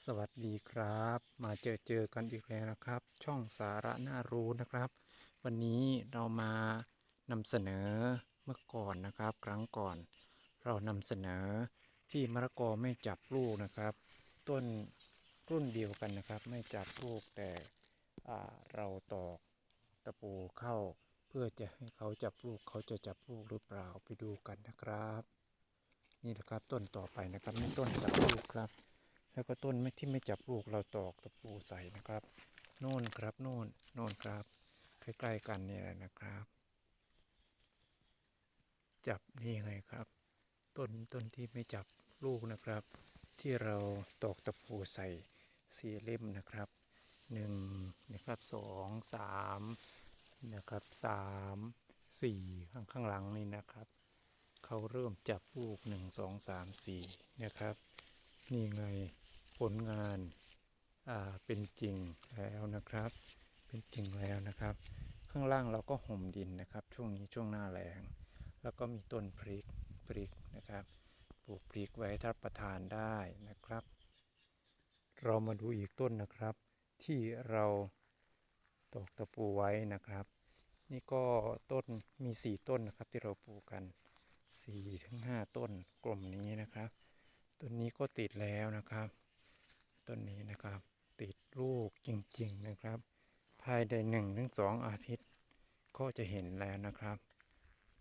สวัสดีครับ มาเจอเจอกันอีกแล้วนะครับ ช่องสาระน่ารู้นะครับ วันนี้เรามานำเสนอเมื่อก่อนนะครับ ครั้งก่อน เรานำเสนอที่มะละกอไม่จับลูกนะครับ ต้นรุ่นเดียวกันนะครับ ไม่จับลูกแต่เราตอกตะปูเข้า เพื่อจะให้เขาจับลูกเขาจะจับลูกหรือเปล่าไปดูกันนะครับ นี่นะครับต้นต่อไปนะครับนี่ต้นจับลูกครับ แล้วก็ต้นไม่ที่ไม่จับลูกเราตอกตะปูใส่นะครับโน่นครับโน่นโน่นครับ ใกล้ๆกันนี่แหละนะครับ จับนี่ไงครับ ต้นต้นที่ไม่จับลูกนะครับ ที่เราตอกตะปูใส่สี่เล่มนะครับหนึ่งนะครับสองสามนะครับสามสี่ข้างข้างหลังนี่นะครับเขาเริ่มจับลูกหนึ่งสองสามสี่นะครับ นี่ไง ลงานเป็นจริงแล้วนะครับ เป็นจริงแล้วนะครับ ข้างล่างเราก็ห่มดินนะครับ ช่วงนี้ช่วงหน้าแรงแล้วก็มีต้นพริกพริกนะครับปลูกพริกไว้รับประทานได้นะครับ เรามาดูอีกต้นนะครับ ที่เราตอกตะปูไว้นะครับ นี่ก็ต้นมีสี่ต้นนะครับที่เราปลูกกันสี่ถึงห้าต้นกลุ่มนี้นะครับ ต้นนี้ก็ติดแล้วนะครับ ต้นนี้นะครับ ติดลูกจริงๆนะครับ ภายในหนึ่งถึงสองอาทิตย์ ก็จะเห็นแล้วนะครับ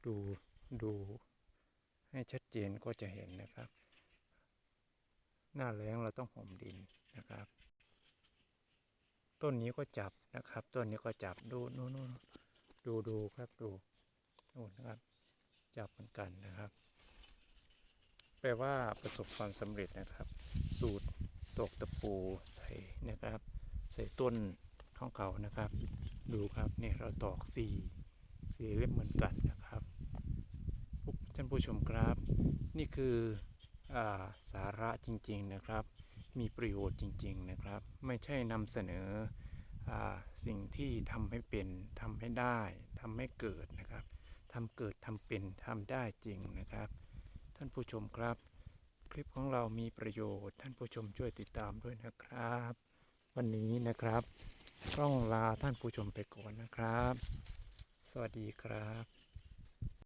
ดูดูให้ชัดเจนก็จะเห็นนะครับ หน้าแล้งเราต้องห่มดินนะครับ ต้นนี้ก็จับนะครับ ต้นนี้ก็จับดูนู่นนู่นดูดูครับดูนู่นนะครับ จับเหมือนกันนะครับ แปลว่าประสบความสำเร็จนะครับ สูตร ตอกตะปูใส่นะครับ ใส่ต้นของเขานะครับ ดูครับเนี่ยเราตอกสี่สี่เล่มเหมือนกันนะครับท่านผู้ชมครับ นี่คืออาสาระจริงๆนะครับ มีประโยชน์จริง ๆนะครับ ไม่ใช่นำเสนออสิ่งที่ทำให้เป็นทำให้ได้ทำให้เกิดนะครับทำเกิดทำเป็นทำได้จริงนะครับ ท่านผู้ชมครับ คลิปของเรามีประโยชน์ ท่านผู้ชมช่วยติดตามด้วยนะครับ วันนี้นะครับ ต้องลาท่านผู้ชมไปก่อนนะครับ สวัสดีครับ